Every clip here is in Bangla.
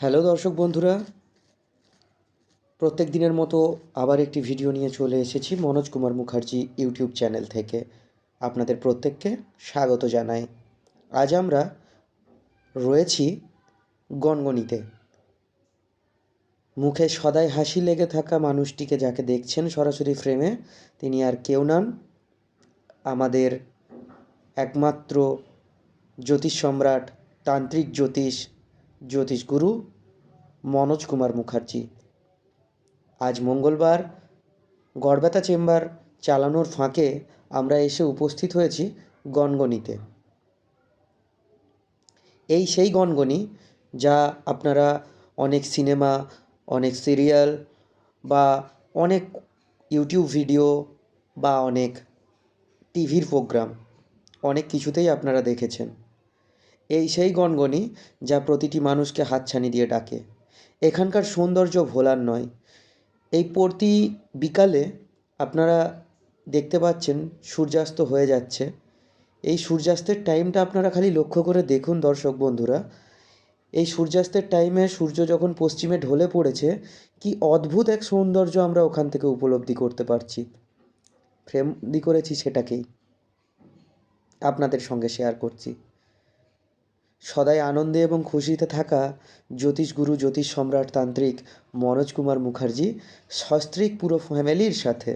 হ্যালো দর্শক বন্ধুরা, প্রত্যেক দিনের মতো আবার একটি ভিডিও নিয়ে চলে এসেছি মনোজ কুমার মুখার্জি ইউটিউব চ্যানেল থেকে। আপনাদের প্রত্যেককে স্বাগত জানাই। আজ আমরা রয়েছি গনগনিতে। মুখে সদাই হাসি লেগে থাকা মানুষটিকে যাকে দেখছেন সরাসরি ফ্রেমে তিনি আর কেউ নন। আমাদের একমাত্র জ্যোতিষ সম্রাট, তান্ত্রিক জ্যোতিষ জ্যোতিষ গুরু মনোজ কুমার মুখার্জি। আজ মঙ্গলবার গড়বেতা চেম্বার চালানোর ফাঁকে আমরা এসে উপস্থিত হয়েছি গনগনিতে এই সেই গনগনি যা আপনারা অনেক সিনেমা, অনেক সিরিয়াল বা অনেক ইউটিউব ভিডিও বা অনেক টিভির প্রোগ্রাম অনেক কিছুতেই আপনারা দেখেছেন। এই সেই গনগনি যা প্রতিটি মানুষকে হাতছানি দিয়ে ডাকে। এখানকার সৌন্দর্য ভোলার নয়। এই প্রতি বিকালে আপনারা দেখতে পাচ্ছেন সূর্যাস্ত হয়ে যাচ্ছে। এই সূর্যাস্তের টাইমটা আপনারা খালি লক্ষ্য করে দেখুন দর্শক বন্ধুরা। এই সূর্যাস্তের টাইমে সূর্য যখন পশ্চিমে ঢলে পড়েছে, কি অদ্ভুত এক সৌন্দর্য আমরা ওখান থেকে উপলব্ধি করতে পারছি। ফ্রেমদি করেছি সেটাকেই। আপনাদের সঙ্গে শেয়ার করছি। সদাই আনন্দে এবং খুশিতে থাকা জ্যোতিষ গুরু, জ্যোতিষ সম্রাট তান্ত্রিক মনোজ কুমার মুখার্জি সস্ত্রীক পুরো ফ্যামিলির সাথে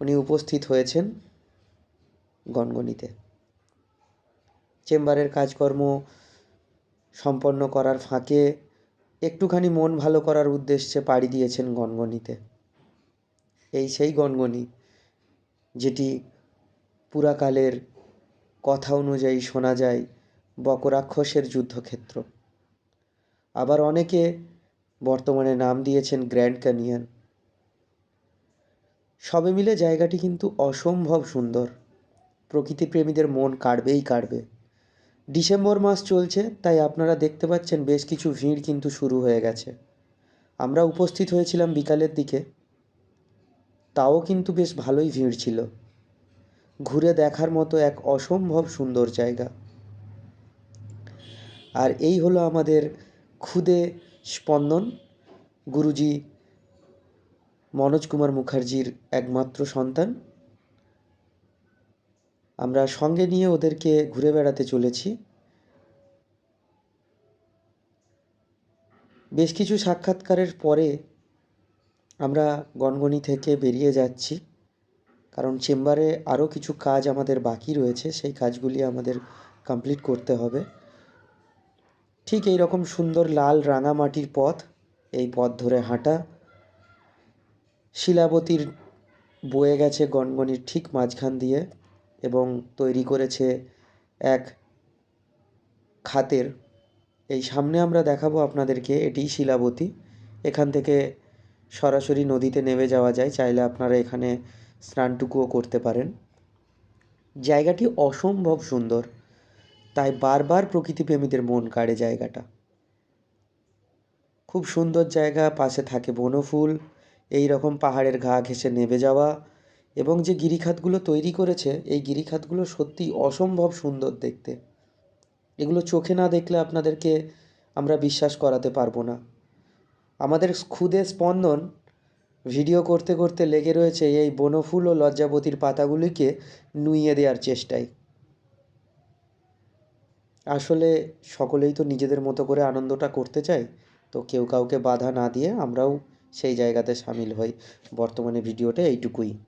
উনি উপস্থিত হয়েছেন গনগনিতে চেম্বারের কাজকর্ম সম্পন্ন করার ফাঁকে একটুখানি মন ভালো করার উদ্দেশ্যে পাড়ি দিয়েছেন গনগনিতে এই সেই গনগনি যেটি পুরাকালের কথা অনুযায়ী শোনা যায় বকরাক্ষসের যুদ্ধক্ষেত্র। আবার অনেকে বর্তমানে নাম দিয়েছেন গ্র্যান্ড ক্যানিয়ন। সবে মিলে জায়গাটি কিন্তু অসম্ভব সুন্দর। প্রকৃতিপ্রেমীদের মন কাড়বেই কাড়বে। ডিসেম্বর মাস চলছে, তাই আপনারা দেখতে পাচ্ছেন বেশ কিছু ভিড় কিন্তু শুরু হয়ে গেছে। আমরা উপস্থিত হয়েছিলাম বিকালের দিকে। তাও কিন্তু বেশ ভালোই ভিড় ছিল। ঘুরে দেখার মতো এক অসম্ভব সুন্দর জায়গা। আর এই হলো আমাদের খুদে স্পন্দন। গুরুজি মনোজ কুমার মুখার্জির একমাত্র সন্তান। আমরা সঙ্গে নিয়ে ওদেরকে ঘুরে বেড়াতে চলেছি। বেশ কিছু সাক্ষাৎকারের পরে আমরা গনগনি থেকে বেরিয়ে যাচ্ছি, কারণ চেম্বারে আরও কিছু কাজ আমাদের বাকি রয়েছে, সেই কাজগুলি আমাদের কমপ্লিট করতে হবে। ঠিক এই রকম সুন্দর লাল রাঙামাটির পথ, এই পথ ধরে হাঁটা। শিলাবতীর বয়ে গেছে গনগনির ঠিক মাঝখান দিয়ে এবং তৈরি করেছে এক খাতের। এই সামনে আমরা দেখাবো আপনাদেরকে এটিই শিলাবতী। এখান থেকে সরাসরি নদীতে নেমে যাওয়া যায়, চাইলে আপনারা এখানে স্নানটুকুও করতে পারেন। জায়গাটি অসম্ভব সুন্দর। তাই বারবার প্রকৃতিপ্রেমীদের মন কাড়ে জায়গাটা। খুব সুন্দর জায়গা, পাশে থাকে বনফুল এই রকম পাহাড়ের ঘা ঘেঁষে নেমে যাওয়া এবং যে গিরিখাতগুলো তৈরি করেছে, এই গিরিখাতগুলো সত্যি অসম্ভব সুন্দর দেখতে। এগুলো চোখে না দেখলে আপনাদেরকে আমরা বিশ্বাস করাতে পারব না। আমাদের ক্ষুদে স্পন্দন ভিডিও করতে করতে লেগে রয়েছে এই বনফুল ও লজ্জাবতীর পাতাগুলিকে নুইয়ে দেওয়ার চেষ্টায়। আসলে সকলেই তো নিজেদের মতো করে আনন্দটা করতে চায়, তো কেউ কাউকে বাধা না দিয়ে আমরাও সেই জায়গাতে সামিল হই। বর্তমানে ভিডিওটা এইটুকুই।